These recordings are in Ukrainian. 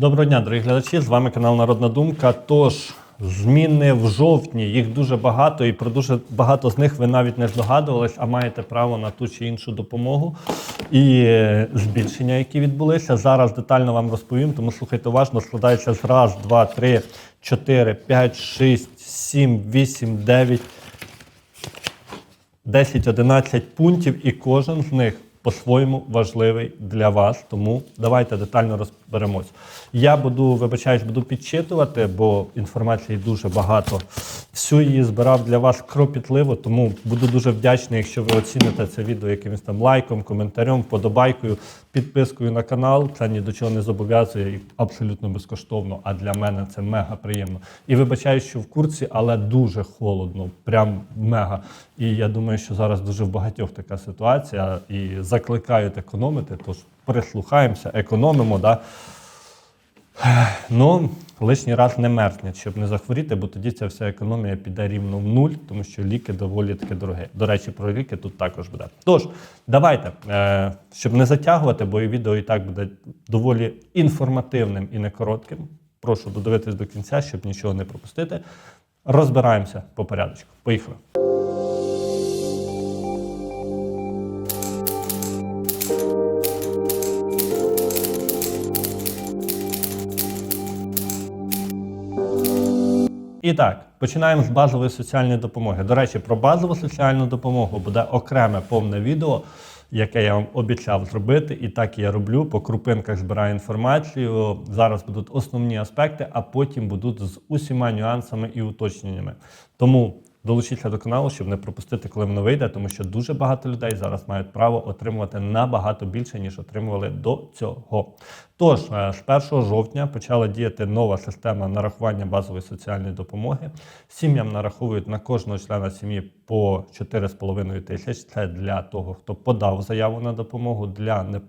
Доброго дня, дорогі глядачі. З вами канал Народна Думка. Тож, зміни в жовтні, їх дуже багато, і про дуже багато з них ви навіть не здогадувались, а маєте право на ту чи іншу допомогу і е, збільшення, які відбулися. Зараз детально вам розповім, тому слухайте уважно, складається з раз, два, три, чотири, п'ять, шість, сім, вісім, дев'ять. 10-11 пунктів, і кожен з них по-своєму важливий для вас. Тому давайте детально розберемось. Я буду, вибачаюсь, буду підчитувати, бо інформації дуже багато. Всю її збирав для вас кропітливо, тому буду дуже вдячний, якщо ви оціните це відео якимось там лайком, коментарем, вподобайкою, підпискою на канал. Це ні до чого не зобов'язує і абсолютно безкоштовно. А для мене це мега приємно. І вибачаю, що в курсі, але дуже холодно, прям мега. І я думаю, що зараз дуже в багатьох така ситуація. І закликають економити. Тож прислухаємося, економимо. Да? Ну, лишній раз не мерзніть, щоб не захворіти, бо тоді ця вся економія піде рівно в нуль, тому що ліки доволі таки дорогі. До речі, про ліки тут також буде. Тож, давайте, е, щоб не затягувати, бо і відео і так буде доволі інформативним і не коротким. Прошу додивитись до кінця, щоб нічого не пропустити. Розбираємося по порядочку. Поїхали. І так, починаємо з базової соціальної допомоги. До речі, про базову соціальну допомогу буде окреме повне відео, яке я вам обіцяв зробити. І так я роблю. По крупинках збираю інформацію. Зараз будуть основні аспекти, а потім будуть з усіма нюансами і уточненнями. Тому долучіться до каналу, щоб не пропустити, коли воно вийде, тому що дуже багато людей зараз мають право отримувати набагато більше, ніж отримували до цього. Тож, е, з 1 жовтня почала діяти нова система нарахування базової соціальної допомоги. Сім'ям нараховують на кожного члена сім'ї по 4,5 тисяч. Це для того, хто подав заяву на допомогу для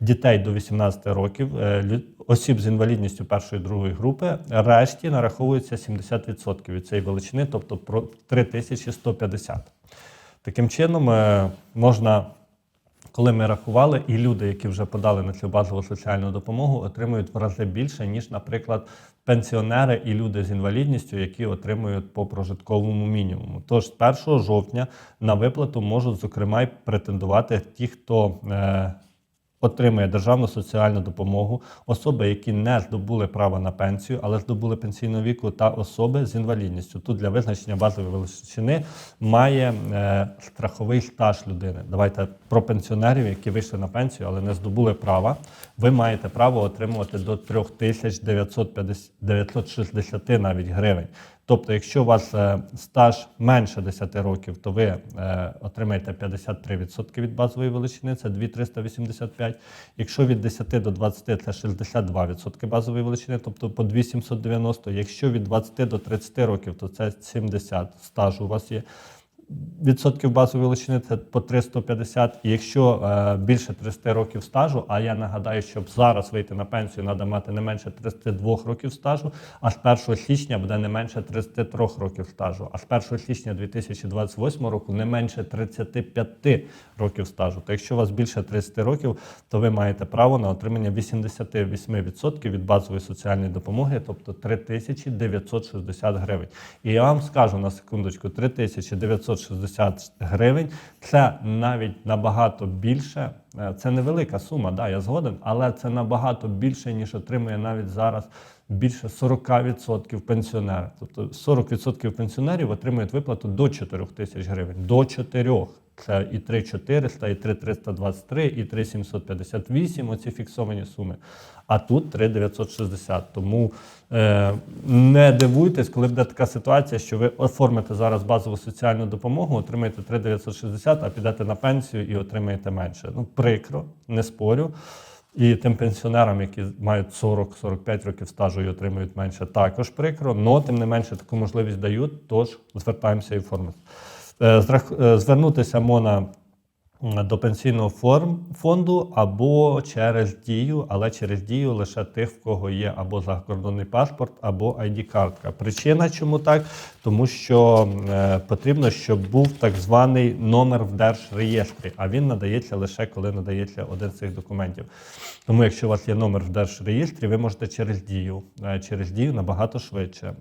Дітей до 18 років, е, осіб з інвалідністю першої другої групи, решті нараховується 70% від цієї величини, тобто про 3150. Таким чином е, можна коли ми рахували, і люди, які вже подали на цю базову соціальну допомогу, отримують в рази більше, ніж, наприклад, пенсіонери і люди з інвалідністю, які отримують по прожитковому мінімуму. Тож з 1 жовтня на виплату можуть, зокрема, й претендувати ті, хто. Отримує державну соціальну допомогу особи, які не здобули право на пенсію, але здобули пенсійного віку, та особи з інвалідністю. Тут для визначення базової величини має е, страховий стаж людини. Давайте про пенсіонерів, які вийшли на пенсію, але не здобули права. Ви маєте право отримувати до 3960 навіть гривень. Тобто, якщо у вас е, стаж менше 10 років, то ви е, отримаєте 53% від базової величини, це 2385. Якщо від 10 до 20 це 62% базової величини, тобто по 2790. Якщо від 20 до 30 років, то це 70 стажу у вас є. Відсотків базової величини це по 350. І якщо е, більше 30 років стажу, а я нагадаю, щоб зараз вийти на пенсію, треба мати не менше 32 років стажу, а з 1 січня буде не менше 33 років стажу, а з 1 січня 2028 року не менше 35 років стажу. То якщо у вас більше 30 років, то ви маєте право на отримання 88% від базової соціальної допомоги, тобто 3960 гривень. І я вам скажу на секундочку, 3960 гривень це навіть набагато більше. Е, Це невелика сума, да, я згоден, але це набагато більше, ніж отримує навіть зараз більше 40% пенсіонерів. Тобто 40% пенсіонерів отримують виплату до 4 тисяч гривень. До 4. Це і 3400, і 3323, і 3758, оці фіксовані суми. А тут 3960. Тому е, не дивуйтесь, коли буде така ситуація, що ви оформите зараз базову соціальну допомогу, отримаєте 3960, а підете на пенсію і отримаєте менше. Ну, прикро, не спорю. І тим пенсіонерам, які мають 40-45 років стажу і отримують менше, також прикро. але тим не менше таку можливість дають, тож звертаємося і оформити. Е, е, Звернутися можна до пенсійного фонду або через дію, але через дію лише тих, в кого є або закордонний паспорт, або ID-картка. Причина, чому так? Тому що е, потрібно, щоб був так званий номер в держреєстрі, а він надається лише коли надається один з цих документів. Тому, якщо у вас є номер в держреєстрі, ви можете через дію. Через дію набагато швидше.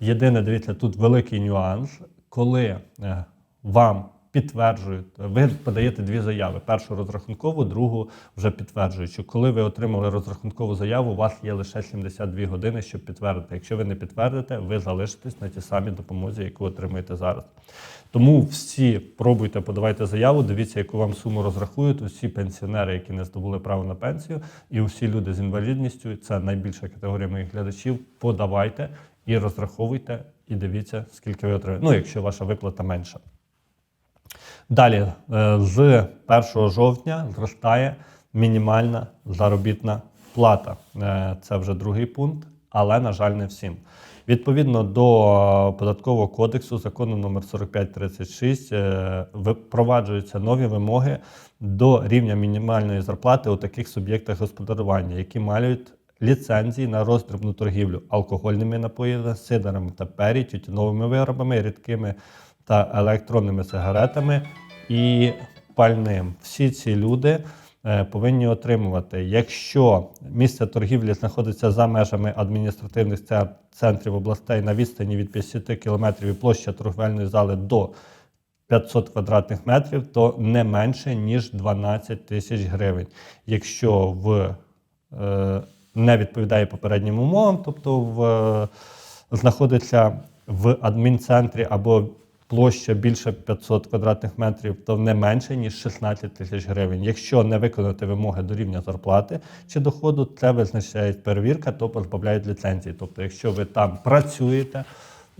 Єдине, дивіться, тут великий нюанс, коли е, вам підтверджують, ви подаєте дві заяви: першу розрахункову, другу вже підтверджуючу. Коли ви отримали розрахункову заяву, у вас є лише 72 години, щоб підтвердити. Якщо ви не підтвердите, ви залишитесь на тій самій допомозі, яку отримуєте зараз. Тому всі пробуйте, подавайте заяву, дивіться, яку вам суму розрахують. Усі пенсіонери, які не здобули право на пенсію, і усі люди з інвалідністю, це найбільша категорія моїх глядачів. Подавайте і розраховуйте, і дивіться, скільки ви отримаєте. Ну, якщо ваша виплата менша. Далі, е, з 1 жовтня зростає мінімальна заробітна плата. Е, Це вже другий пункт, але, на жаль, не всім. Відповідно до податкового кодексу, закону номер 4536, е, впроваджуються нові вимоги до рівня мінімальної зарплати у таких суб'єктах господарювання, які мають ліцензії на роздрібну торгівлю алкогольними напоями, сидарами та пері, тютюновими виробами, рідкими та електронними сигаретами і пальним. Всі ці люди е, повинні отримувати. Якщо місце торгівлі знаходиться за межами адміністративних центрів областей на відстані від 50 км і площа торговельної зали до 500 квадратних метрів, то не менше ніж 12 тисяч гривень. Якщо в е, не відповідає попереднім умовам, тобто в, е, знаходиться в адмінцентрі або площа більше 500 квадратних метрів, то не менше ніж 16 тисяч гривень. Якщо не виконати вимоги до рівня зарплати чи доходу, це визначає перевірка, то позбавляють ліцензії. Тобто, якщо ви там працюєте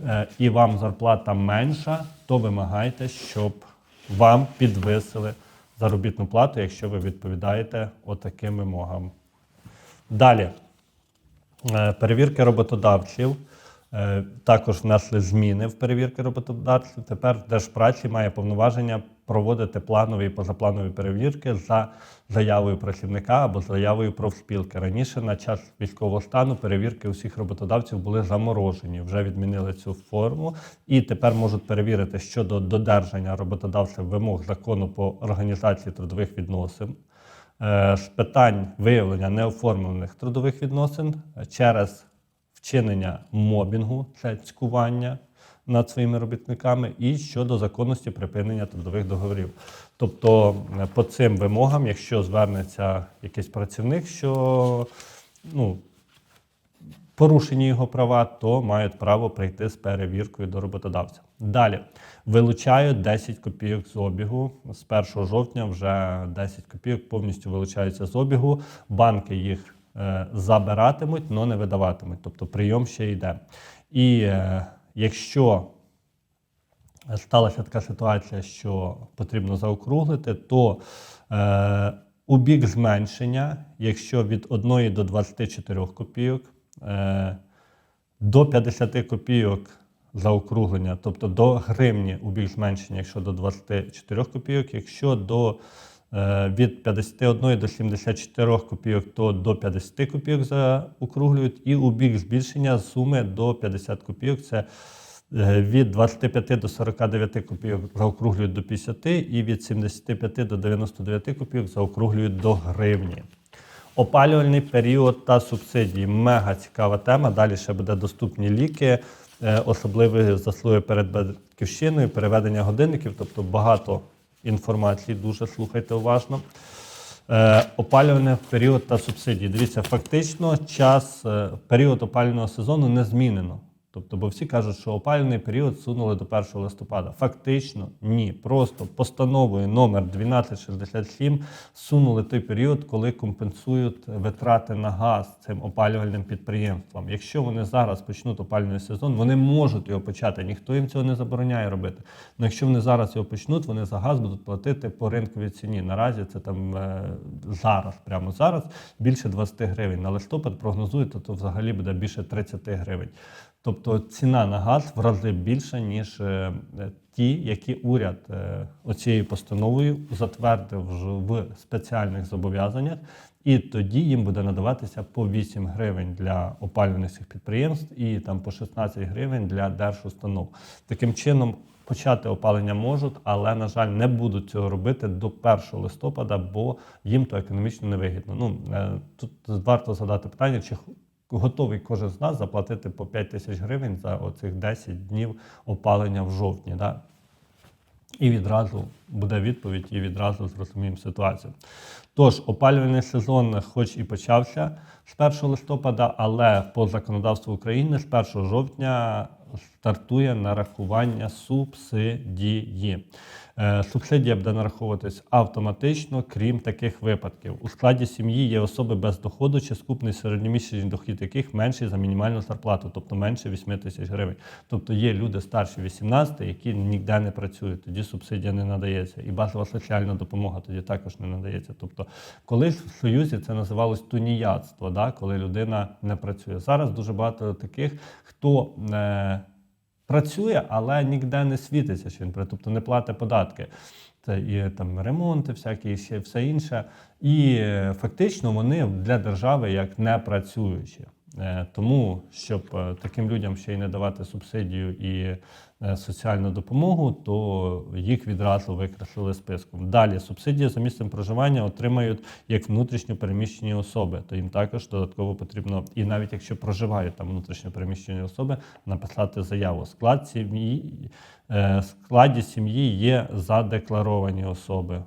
е, і вам зарплата менша, то вимагайте, щоб вам підвисили заробітну плату, якщо ви відповідаєте отаким вимогам. Далі. Е, Перевірки роботодавців. Е, Також внесли зміни в перевірки роботодавців. Тепер Держпраці має повноваження проводити планові і позапланові перевірки за заявою працівника або заявою профспілки. Раніше на час військового стану перевірки усіх роботодавців були заморожені. Вже відмінили цю форму і тепер можуть перевірити щодо додержання роботодавців вимог закону по організації трудових відносин. Е, з питань виявлення неоформлених трудових відносин е, через вчинення мобінгу, це цькування над своїми робітниками, і щодо законності припинення трудових договорів. Тобто, е, по цим вимогам, якщо звернеться якийсь працівник, що ну, порушені його права, то мають право прийти з перевіркою до роботодавця. Далі вилучають 10 копійок з обігу. З 1 жовтня вже 10 копійок повністю вилучаються з обігу. Банки їх е, забиратимуть, але не видаватимуть. Тобто прийом ще йде. І е, якщо сталася така ситуація, що потрібно заокруглити, то е, у бік зменшення, якщо від 1 до 24 копійок, до 50 копійок заокруглення, тобто до гривні у бік зменшення, якщо до 24 копійок, якщо до е, від 51 до 74 копійок, то до 50 копійок заокруглюють, і у бік збільшення суми до 50 копійок. Це е, від 25 до 49 копійок заокруглюють до 50 і від 75 до 99 копійок заокруглюють до гривні. Опалювальний період та субсидії мега цікава тема. Далі ще буде доступні ліки, е, особливі заслуги перед батьківщиною, переведення годинників, тобто багато інформації. Дуже слухайте уважно. Е, опалювальний період та субсидії. Дивіться, фактично час, е, період опалювального сезону не змінено. Тобто, бо всі кажуть, що опалювальний період сунули до 1 листопада. Фактично ні. Просто постановою номер 1267 сунули той період, коли компенсують витрати на газ цим опалювальним підприємствам. Якщо вони зараз почнуть опалювальний сезон, вони можуть його почати. Ніхто їм цього не забороняє робити. Але якщо вони зараз його почнуть, вони за газ будуть платити по ринковій ціні. Наразі це там е, зараз, прямо зараз, більше 20 гривень. На листопад прогнозують, то, то взагалі буде більше 30 гривень. Тобто ціна на газ в рази більша, ніж е, ті, які уряд е, оцією постановою затвердив в спеціальних зобов'язаннях, і тоді їм буде надаватися по 8 гривень для опалювальних підприємств і там по 16 гривень для держустанов. Таким чином. Почати опалення можуть, але на жаль, не будуть цього робити до 1 листопада, бо їм то економічно невигідно. Ну е, тут варто задати питання, чи готовий кожен з нас заплатити по 5 тисяч гривень за оцих 10 днів опалення в жовтні. Да? І відразу буде відповідь, і відразу зрозуміємо ситуацію. Тож, опалювальний сезон, хоч і почався з 1 листопада, але по законодавству України з 1 жовтня стартує нарахування субсидії. Е, Субсидія буде нараховуватись автоматично, крім таких випадків. У складі сім'ї є особи без доходу, чи скупний середньомісячний дохід яких менший за мінімальну зарплату, тобто менше 8 тисяч гривень. Тобто є люди старші 18, які ніде не працюють, тоді субсидія не надається. І базова соціальна допомога тоді також не надається. Тобто, колись в Союзі це називалось туніяцтво, да? коли людина не працює. Зараз дуже багато таких, хто. Е- працює, але ніде не світиться, що він тобто не платить податки. Це і там ремонти, всякі і все інше. І е, фактично вони для держави як не працюючі. Е, Тому, щоб е, таким людям ще й не давати субсидію і е, соціальну допомогу, то їх відразу викреслили списком. Далі субсидії за місцем проживання отримають як внутрішньо переміщені особи, то їм також додатково потрібно, і навіть якщо проживають там внутрішньо переміщені особи, написати заяву. Склад сім'ї складі сім'ї є задекларовані особи.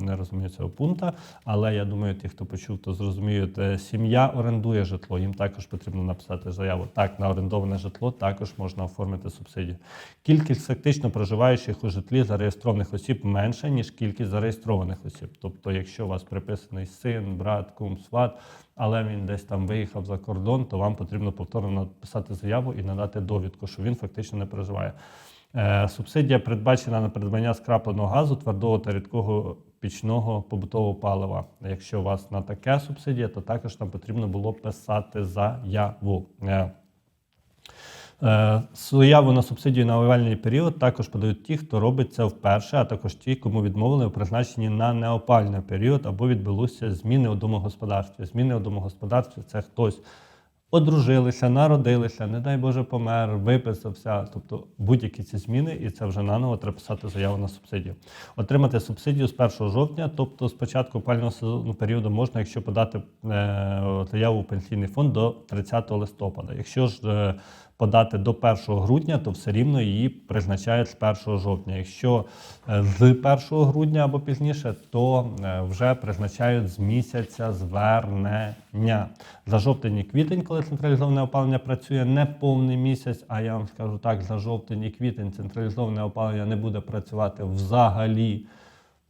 Не розумію цього пункту, але я думаю, ті, хто почув, то зрозуміють. Е, Сім'я орендує житло, їм також потрібно написати заяву. Так, на орендоване житло також можна оформити субсидію. Кількість фактично проживаючих у житлі зареєстрованих осіб менша, ніж кількість зареєстрованих осіб. Тобто, якщо у вас приписаний син, брат, кум, сват, але він десь там виїхав за кордон, то вам потрібно повторно написати заяву і надати довідку, що він фактично не проживає. Е, Субсидія передбачена на придбання скрапленого газу, твердого та рідкого пічного побутового палива. Якщо у вас на таке субсидія, то також нам потрібно було писати заяву. Е, Е, Заяву на субсидію на овальний період також подають ті, хто робить це вперше, а також ті, кому відмовили у призначенні на неопальний період або відбулися зміни у домогосподарстві. Зміни у домогосподарстві це хтось одружилися, народилися, не дай Боже, помер, виписався. Тобто будь-які ці зміни, і це вже наново треба писати заяву на субсидію. Отримати субсидію з 1 жовтня, тобто з початку опального сезону періоду, можна, якщо подати е, заяву в пенсійний фонд до 30 листопада. Якщо ж е, подати до 1 грудня, то все рівно її призначають з 1 жовтня. Якщо е, з 1 грудня або пізніше, то е, вже призначають з місяця звернення. За жовтень і квітень, коли централізоване опалення працює не повний місяць, а я вам скажу так, за жовтень і квітень централізоване опалення не буде працювати взагалі.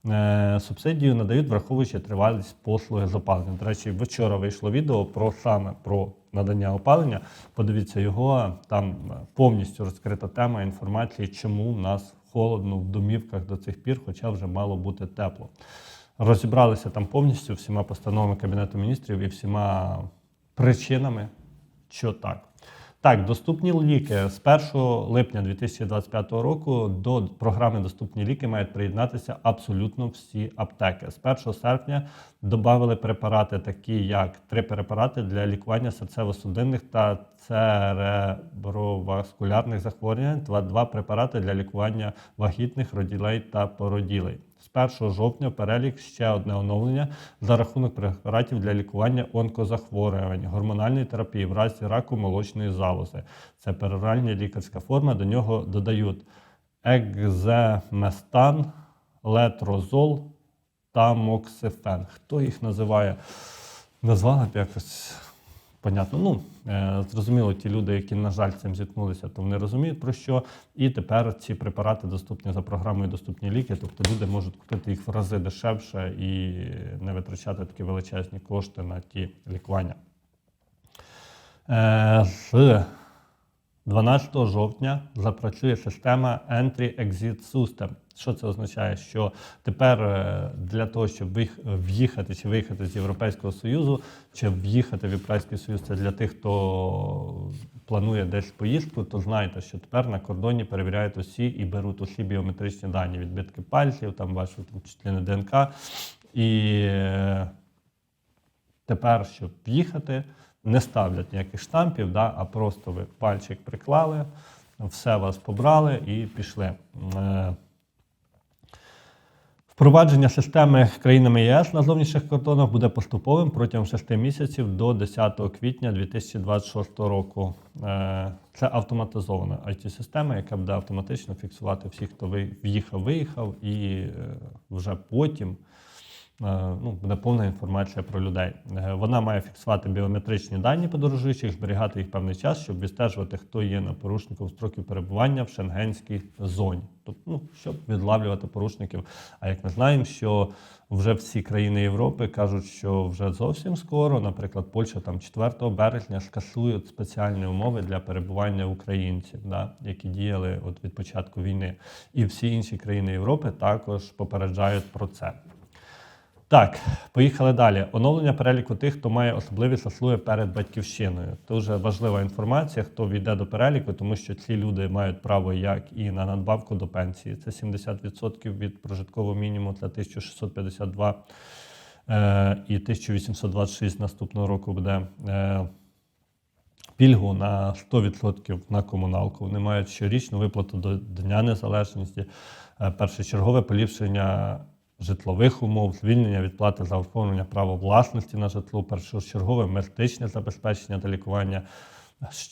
Е, Субсидію надають, враховуючи тривалість послуги з опалення. До речі, вчора вийшло відео про саме про надання опалення. Подивіться його, там повністю розкрита тема інформації, чому в нас холодно в домівках до цих пір, хоча вже мало бути тепло. Розібралися там повністю всіма постановами Кабінету міністрів і всіма причинами, що так. Так, доступні ліки з 1 липня 2025 року до програми Доступні ліки мають приєднатися абсолютно всі аптеки. З 1 серпня додали препарати, такі як три препарати для лікування серцево-судинних та цереброваскулярних захворювань, два препарати для лікування вагітних роділей та породілей. З 1 жовтня перелік ще одне оновлення за рахунок препаратів для лікування онкозахворювань, гормональної терапії в разі раку молочної залози. Це пероральна лікарська форма. До нього додають екземестан, летрозол та моксифен. Хто їх називає? Назвала б якось. Понятно, ну е, зрозуміло, ті люди, які, на жаль, цим зіткнулися, то вони розуміють про що. І тепер ці препарати доступні за програмою Доступні ліки. Тобто люди можуть купити їх в рази дешевше і не витрачати такі величезні кошти на ті лікування. Е, 12 жовтня запрацює система Entry-Exit System. Що це означає? Що тепер е, для того, щоб в'їхати чи виїхати з Європейського Союзу, чи в'їхати в Європейський Союз, це для тих, хто планує десь поїздку, то знайте, що тепер на кордоні перевіряють усі і беруть усі біометричні дані, відбитки пальців, там вашу там, частини ДНК. І е, тепер, щоб їхати, не ставлять ніяких штампів, да, а просто ви пальчик приклали, все вас побрали і пішли. Е, Впровадження системи країнами ЄС на зовнішніх кордонах буде поступовим протягом 6 місяців до 10 квітня 2026 року. Е, Це автоматизована IT-система, яка буде автоматично фіксувати всіх, хто в'їхав, виїхав, і е, вже потім ну, буде повна інформація про людей. Е, Вона має фіксувати біометричні дані подорожуючих, зберігати їх певний час, щоб відстежувати, хто є на порушником строків перебування в шенгенській зоні. Тобто, ну, щоб відлавлювати порушників. А як ми знаємо, що вже всі країни Європи кажуть, що вже зовсім скоро, наприклад, Польща там 4 березня скасують спеціальні умови для перебування українців, да, які діяли от від початку війни. І всі інші країни Європи також попереджають про це. Так, поїхали далі. Оновлення переліку тих, хто має особливі заслуги перед батьківщиною. Дуже важлива інформація, хто війде до переліку, тому що ці люди мають право як і на надбавку до пенсії. Це 70% від прожиткового мінімуму, це 1652 е, і 1826 наступного року буде. Е, Пільгу на 100% на комуналку. Вони мають щорічну виплату до Дня Незалежності, е, першочергове поліпшення житлових умов, звільнення від плати за оформлення права власності на житло, першочергове медичне забезпечення та лікування,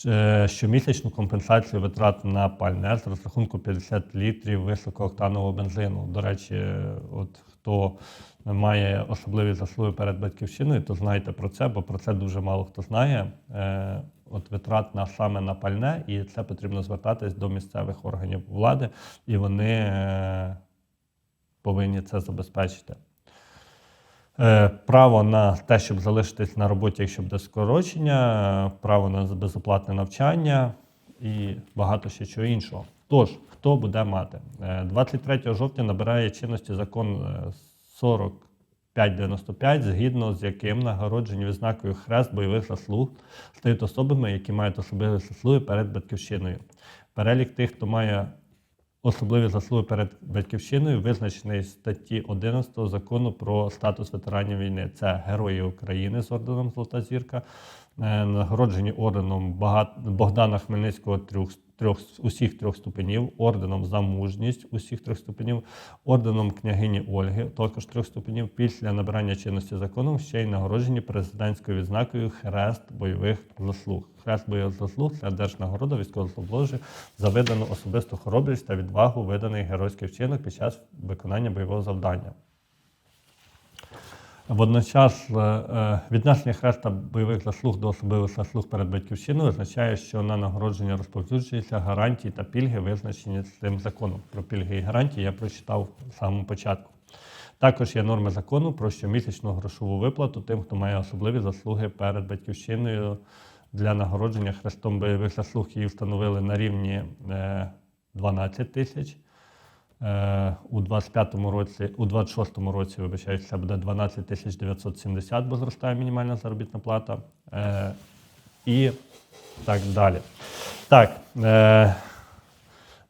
е, щомісячну компенсацію витрат на пальне з розрахунку 50 літрів високооктанового бензину. До речі, от хто має особливі заслуги перед батьківщиною, то знайте про це, бо про це дуже мало хто знає. Е, От витрат на саме на пальне, і це потрібно звертатись до місцевих органів влади, і вони е, повинні це забезпечити. Е, Право на те, щоб залишитись на роботі, якщо буде скорочення, е, право на безоплатне навчання і багато ще чого іншого. Тож, хто буде мати? Е, 23 жовтня набирає чинності закон е, 4595, згідно з яким нагороджені відзнакою хрест бойових заслуг стають особами, які мають особливі заслуги перед батьківщиною. Перелік тих, хто має особливі заслуги перед батьківщиною, визначений статті 11 закону про статус ветеранів війни. Це герої України з орденом Золота зірка, е, нагороджені орденом Богдана Хмельницького трьох, трьох усіх трьох ступенів, орденом за мужність усіх трьох ступенів, орденом княгині Ольги, також трьох ступенів. Після набирання чинності законом ще й нагороджені президентською відзнакою Хрест бойових заслуг. Хрест бойових заслуг це держнагорода військовослужбовців за видану особисту хоробрість та відвагу, виданий геройський вчинок під час виконання бойового завдання. Водночас е, е, віднесення хреста бойових заслуг до особливих заслуг перед батьківщиною означає, що на нагородження розповсюджуються гарантії та пільги, визначені цим законом. Про пільги і гарантії я прочитав в самому початку. Також є норми закону про щомісячну грошову виплату тим, хто має особливі заслуги перед батьківщиною для нагородження хрестом бойових заслуг. Її встановили на рівні е, 12 тисяч. Е, У 25-му році, у 26-му році, вибачаюсь, буде 12 тисяч 970, бо зростає мінімальна заробітна плата. Е, І так далі. Так, е,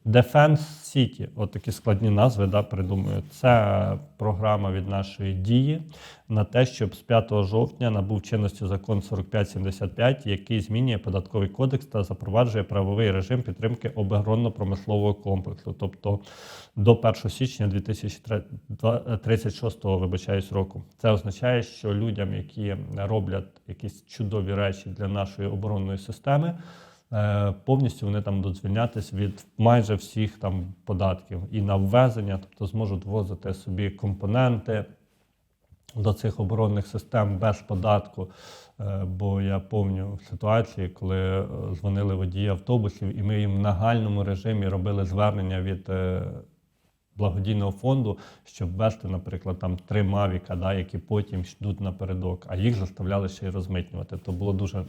Defense City, от такі складні назви да, придумую. Це програма від нашої дії на те, щоб з 5 жовтня набув чинності закон 4575, який змінює податковий кодекс та запроваджує правовий режим підтримки оборонно-промислового комплексу. Тобто до 1 січня 2036 вибачаюсь, року. Це означає, що людям, які роблять якісь чудові речі для нашої оборонної системи. Е, Повністю вони там будуть звільнятися від майже всіх там податків і на ввезення, тобто зможуть ввозити собі компоненти до цих оборонних систем без податку. Е, Бо я пам'ятаю ситуації, коли е, дзвонили водії автобусів, і ми їм в нагальному режимі робили звернення від благодійного фонду, щоб ввести, наприклад, там три мавіка, да, які потім йдуть напередок, а їх заставляли ще й розмитнювати. То було дуже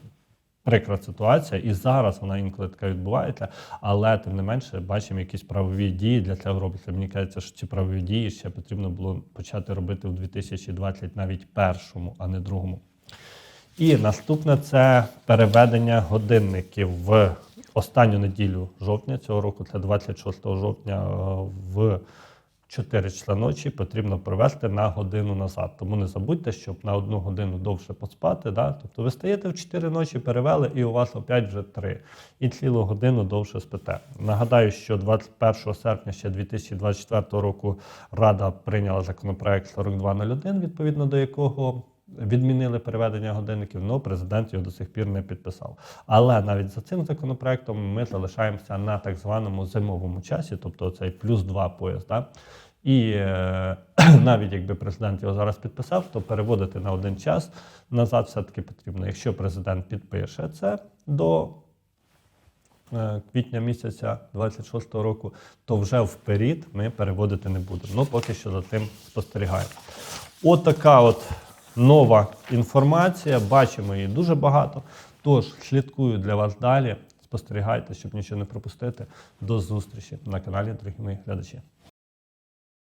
прикра ситуація, і зараз вона інколи така відбувається, але тим не менше бачимо якісь правові дії для цього робляться. Мені кажеться, що ці правові дії ще потрібно було почати робити у 2020 навіть першому, а не другому. І наступне це переведення годинників в останню неділю жовтня цього року, це 26 жовтня е, в 4 числа ночі потрібно провести на годину назад. Тому не забудьте, щоб на одну годину довше поспати. Да? Тобто ви стаєте в 4 ночі, перевели, і у вас опять вже 3. І цілу годину довше спите. Нагадаю, що 21 серпня ще 2024 року Рада прийняла законопроект 4201, відповідно до якого відмінили переведення годинників, але президент його до сих пір не підписав. Але навіть за цим законопроектом ми залишаємося на так званому зимовому часі, тобто цей плюс 2 пояс. Да? І е, навіть якби президент його зараз підписав, то переводити на один час назад все-таки потрібно. Якщо президент підпише це до е, квітня місяця 26-го року, то вже вперед ми переводити не будемо. Ну, поки що за тим спостерігаємо. От така от нова інформація. Бачимо її дуже багато. Тож слідкую для вас далі. Спостерігайте, щоб нічого не пропустити. До зустрічі на каналі, дорогі мої глядачі.